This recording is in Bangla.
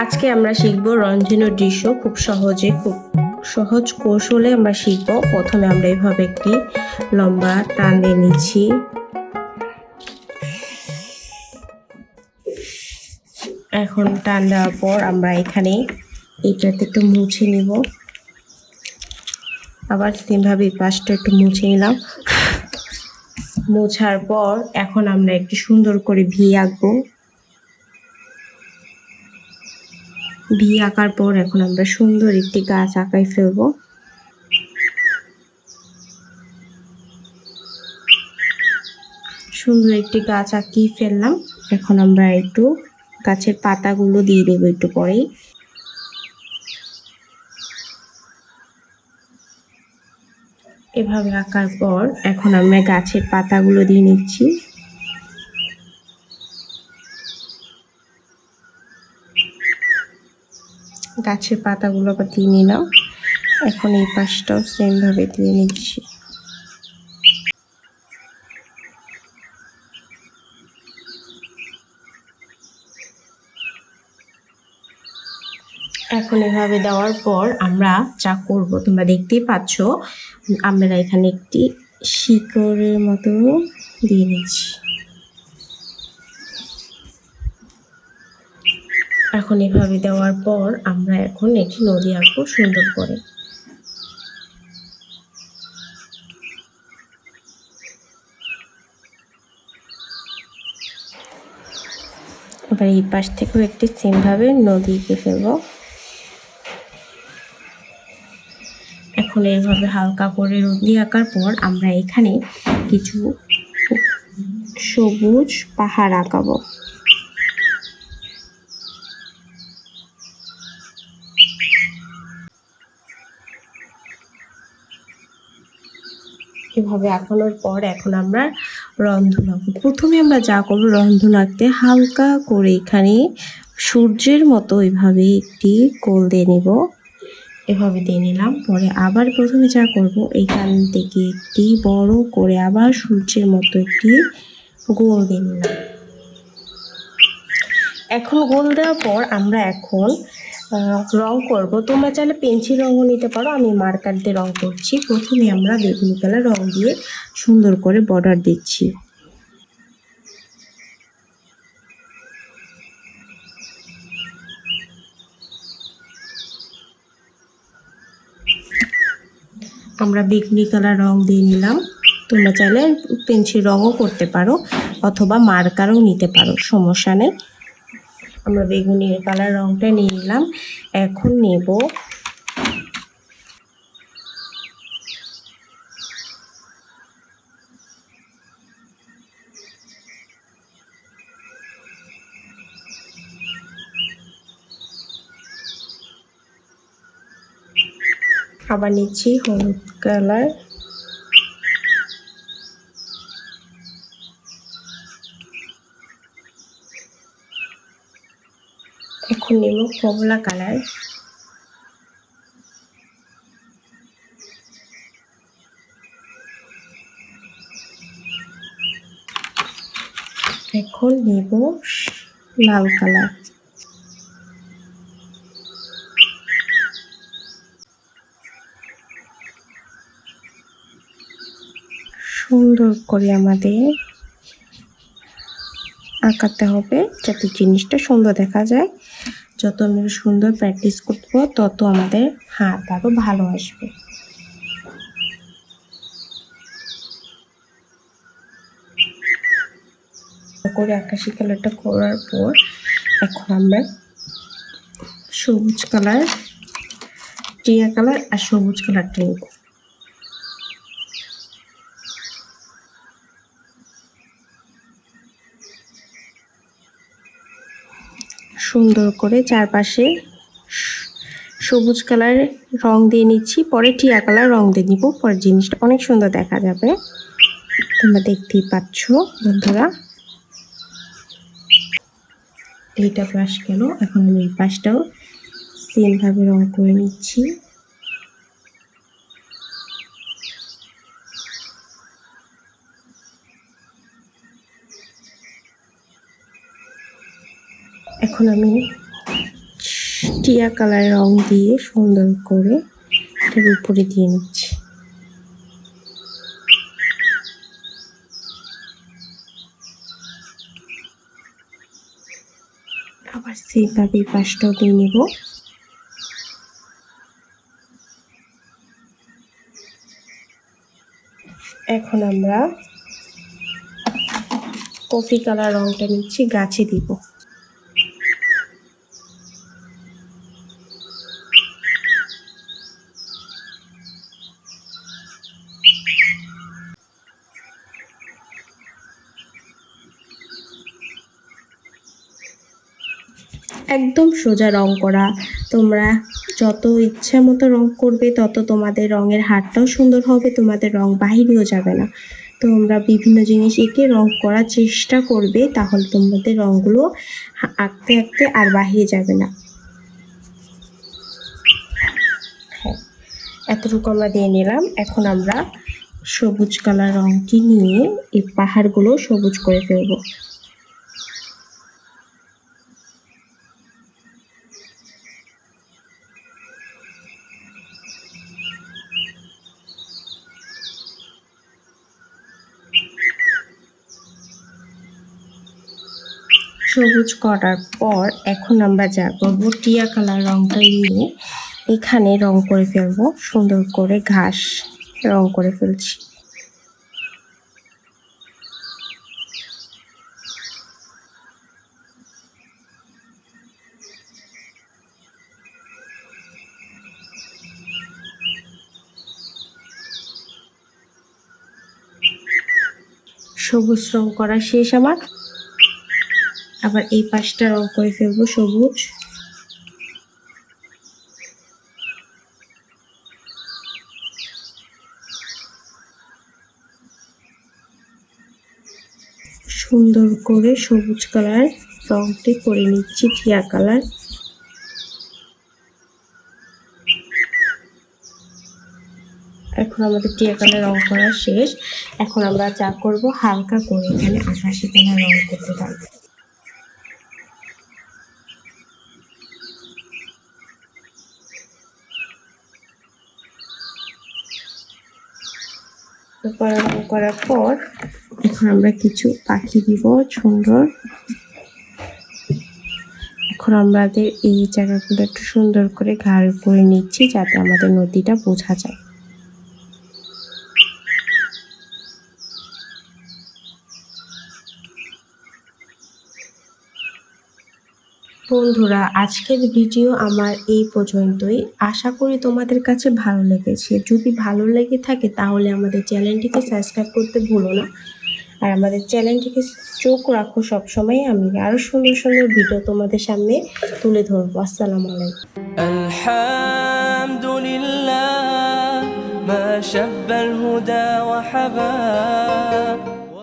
আজকে আমরা শিখব রঞ্জনের দৃশ্য খুব সহজে, খুব সহজ কৌশলে আমরা শিখব। প্রথমে আমরা এভাবে একটি লম্বা টান দিয়ে নিচ্ছি। এখন টান দেওয়ার পর আমরা এখানে এইটাতে একটু মুছে নিব। আবার সেমভাবে পাশটা একটু মুছে নিলাম। মোছার পর এখন আমরা একটু সুন্দর করে ভি আঁকবো। ভি আঁকার পর এখন আমরা সুন্দর একটি গাছ আঁকাই ফেলব। সুন্দর একটি গাছ আঁকিয়ে ফেললাম। এখন আমরা একটু গাছের পাতাগুলো দিয়ে দেবো একটু পরেই। এভাবে আঁকার পর এখন আমরা গাছের পাতাগুলো দিয়ে নিচ্ছি। গাছের পাতাগুলো আবার দিয়ে নিলাম। এখন এই পাশটাও সেম ভাবে দিয়ে নিচ্ছি। এখন এভাবে দেওয়ার পর আমরা যা করব, তোমরা দেখতেই পাচ্ছ, আমরা এখানে একটি শিকড়ের মতো দিয়ে নিচ্ছি। এখন এভাবে দেওয়ার পর আমরা এখন একটি নদী আঁকবো সুন্দর করে। এবার এই পাশ থেকেও একটি সেমভাবে নদী এঁকে ফেলব। এখন এইভাবে হালকা করে নদী আঁকার পর আমরা এখানে কিছু সবুজ পাহাড় আঁকাবো। এভাবে আঁকানোর পর এখন আমরা রন্ধন আঁকবো প্রথমে আমরা যা করব রন্ধন আঁকতে হালকা করে এখানে সূর্যের মতো এভাবে একটি কোল দিয়ে নিব। এভাবে দিয়ে নিলাম। পরে আবার প্রথমে যা করব, এখান থেকে একটি বড় করে আবার সূর্যের মতো একটি গোল দিয়ে নিলাম। এখন গোল দেওয়ার পর আমরা এখন রং করব। তোমরা চাইলে পেন্সিল রঙও নিতে পারো। আমি মার্কার দিয়ে রং করছি। প্রথমে আমরা বেগুনি কালার রং দিয়ে সুন্দর করে বর্ডার দিচ্ছি। আমরা বেগুনি কালার রং দিয়ে নিলাম। তোমরা চাইলে পেন্সিল রঙও করতে পারো, অথবা মার্কারও নিতে পারো, সমস্যা নেই। আমরা বেগুনি কালার রংটা নিয়ে নিলাম। এখন নেব আবার নিচ্ছি হলুদ কালার। এখন নেব কমলা কালার। এখন নেব লাল কালার। সুন্দর করে আমাদের আঁকাতে হবে যাতে জিনিসটা সুন্দর দেখা যায়। যত আমরা সুন্দর প্র্যাকটিস করব, তত আমাদের হাত আরও ভালো আসবে। করে আকাশি কালারটা করার পর এখন আমরা সবুজ কালার, টিয়া কালার আর সবুজ কালারটা নেব। সুন্দর করে চারপাশে সবুজ কালার রং দিয়ে নিচ্ছি। পরে টিয়া কালার রং দিয়ে নিব। পরে জিনিসটা অনেক সুন্দর দেখা যাবে। তোমরা দেখতেই পাচ্ছ, বন্ধুরা। এইটা ব্রাশ গেল। এখন আমি এই পাশটাও সেমভাবে রং করে নিচ্ছি। এখন আমি টিয়া কালার রং দিয়ে সুন্দর করে এটার উপরে দিয়ে নিচ্ছি। আবার সেইভাবে পাশটাও দিয়ে নেব। এখন আমরা কফি কালার রংটা নিচ্ছি, গাছে দিব। একদম সোজা রং করা। তোমরা যত ইচ্ছা মতো রং করবে, তত তোমাদের রঙের হারটাও সুন্দর হবে, তোমাদের রং বাহিরেও যাবে না। তোমরা বিভিন্ন জিনিস এঁকে রং করার চেষ্টা করবে, তাহলে তোমাদের রংগুলো আঁকতে আঁকতে আর বাহিরে যাবে না। হ্যাঁ এতটুকু আমরা দিয়ে নিলাম। এখন আমরা সবুজ কালার রংটি নিয়ে এই পাহাড়গুলো সবুজ করে ফেলব। সবুজ করার পর এখন আমরা যা করব টিয়া কালার রংটা নিয়ে। এখানে রং করে ফেলব, সুন্দর করে ঘাস রং করে ফেলছি। সবুজ রং করা শেষ আমার। আবার এই পাশটা রং করে ফেলব সবুজ। সুন্দর করে সবুজ কালার রংটি করে নিচ্ছি, টিয়া কালার। এখন আমাদের টিয়া কালার রং করা শেষ। এখন আমরা যা করব, হালকা করে এখানে আকাশি কালার রং করতে পারব তারপর রং করার পর এখন আমরা কিছু পাখি দিব, সুন্দর। এখন আমাদের এই জায়গাগুলো একটু সুন্দর করে ঘাড় করে নিচ্ছি যাতে আমাদের নদীটা বোঝা যায়। বন্ধুরা আজকের ভিডিও আমার এই পর্যন্তই আশা করি তোমাদের কাছে ভালো লেগেছে যদি ভালো লেগে থাকে তাহলে আমাদের চ্যানেলটিকে সাবস্ক্রাইব করতে ভুলো না আর আমাদের চ্যানেলটিকে চোখ রাখো সবসময় আমি আরও সুন্দর সুন্দর ভিডিও তোমাদের সামনে তুলে ধরবো আসসালামু আলাইকুম الحمد لله ما شب الهدى وحباب